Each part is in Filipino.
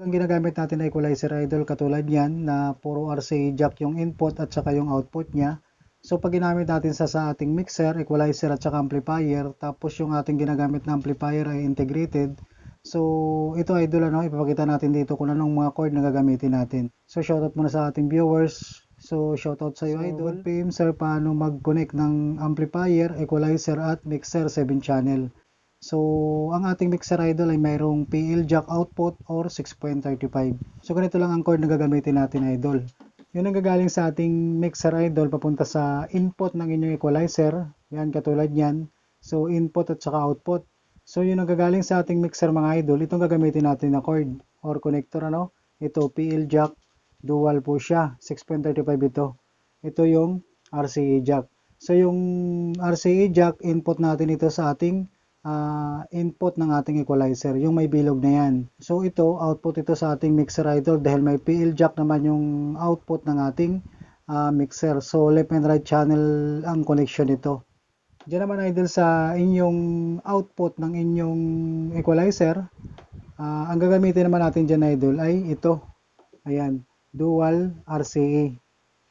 Ang ginagamit natin na equalizer idol katulad yan na puro RCA jack yung input at saka yung output niya. So pag ginamit natin sa, sa ating mixer, equalizer at saka amplifier, tapos yung ating ginagamit na amplifier ay integrated. So ito idol ano, ipapakita natin dito kung anong mga chord na gagamitin natin. So shoutout muna sa ating viewers. So shoutout sa iyo so, idol. PM sir paano mag-connect ng amplifier, equalizer at mixer 7 channel. So, ang ating mixer idol ay mayroong PL jack output or 6.35. So, ganito lang ang chord na gagamitin natin idol. Yun ang gagaling sa ating mixer idol papunta sa input ng inyong equalizer. Yan, katulad yan. So, input at saka output. So, yun ang gagaling sa ating mixer mga idol. Itong gagamitin natin na chord or connector. ano Ito, PL jack. Dual po siya. 6.35 ito. Ito yung RCA jack. So, yung RCA jack, input natin ito sa ating uh, input ng ating equalizer, yung may bilog na yan. So ito, output ito sa ating mixer idol dahil may PL jack naman yung output ng ating uh, mixer. So left and right channel ang connection nito. Diyan naman idol sa inyong output ng inyong equalizer, uh, ang gagamitin naman natin dyan idol ay ito. Ayan, dual RCA.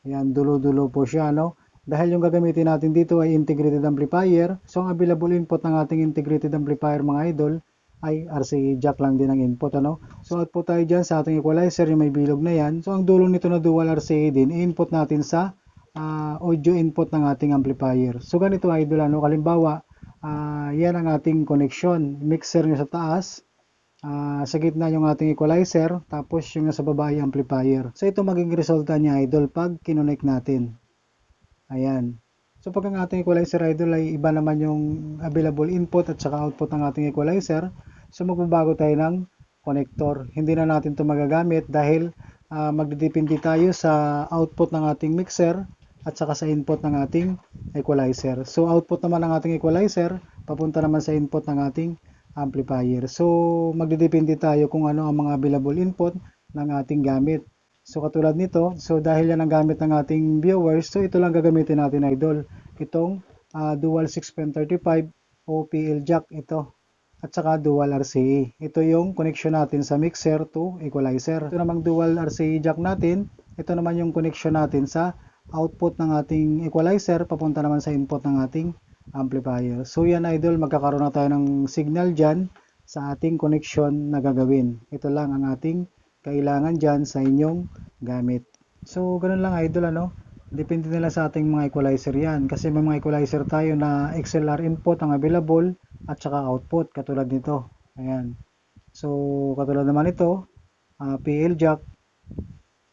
Ayan, dulo-dulo po siya, no? Dahil yung gagamitin natin dito ay integrated amplifier, so ang available input ng ating integrated amplifier mga idol ay RCA jack lang din ang input. Ano? So output tayo dyan sa ating equalizer, yung may bilog na yan. So ang dulo nito na dual RCA din, input natin sa uh, audio input ng ating amplifier. So ganito idol, ano? kalimbawa, uh, yan ang ating connection. Mixer nyo sa taas, uh, sa gitna yung ating equalizer, tapos yung nasa baba ay amplifier. So ito maging resulta niya idol pag kinonect natin. Ayan. So pag ang ating equalizer idol ay iba naman yung available input at saka output ng ating equalizer, so magbabago tayo ng connector. Hindi na natin ito magagamit dahil uh, magdidepende tayo sa output ng ating mixer at saka sa input ng ating equalizer. So output naman ng ating equalizer, papunta naman sa input ng ating amplifier. So magdidepende tayo kung ano ang mga available input ng ating gamit. So katulad nito, so dahil yan ang gamit ng ating viewers, so ito lang gagamitin natin idol. Itong uh, dual 6.35 OPL jack ito. At saka dual RCA. Ito yung connection natin sa mixer to equalizer. Ito namang dual RCA jack natin. Ito naman yung connection natin sa output ng ating equalizer papunta naman sa input ng ating amplifier. So yan idol, magkakaroon na tayo ng signal dyan sa ating connection na gagawin. Ito lang ang ating kailangan dyan sa inyong gamit. So, ganun lang idol ano. Depende nila sa ating mga equalizer yan. Kasi may mga equalizer tayo na XLR input ang available at saka output katulad nito. Ayan. So, katulad naman ito, uh, PL jack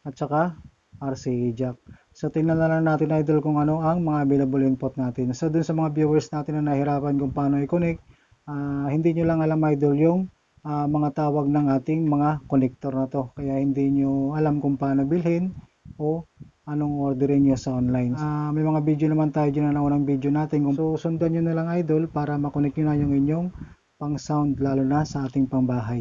at saka RCA jack. So, tingnan na lang natin idol kung ano ang mga available input natin. So, dun sa mga viewers natin na nahirapan kung paano i-connect, uh, hindi nyo lang alam idol yung uh, mga tawag ng ating mga connector na to. Kaya hindi nyo alam kung paano bilhin o anong orderin nyo sa online. Uh, may mga video naman tayo dyan na unang video natin. So sundan nyo na lang idol para makonect nyo na yung inyong pang sound lalo na sa ating pangbahay.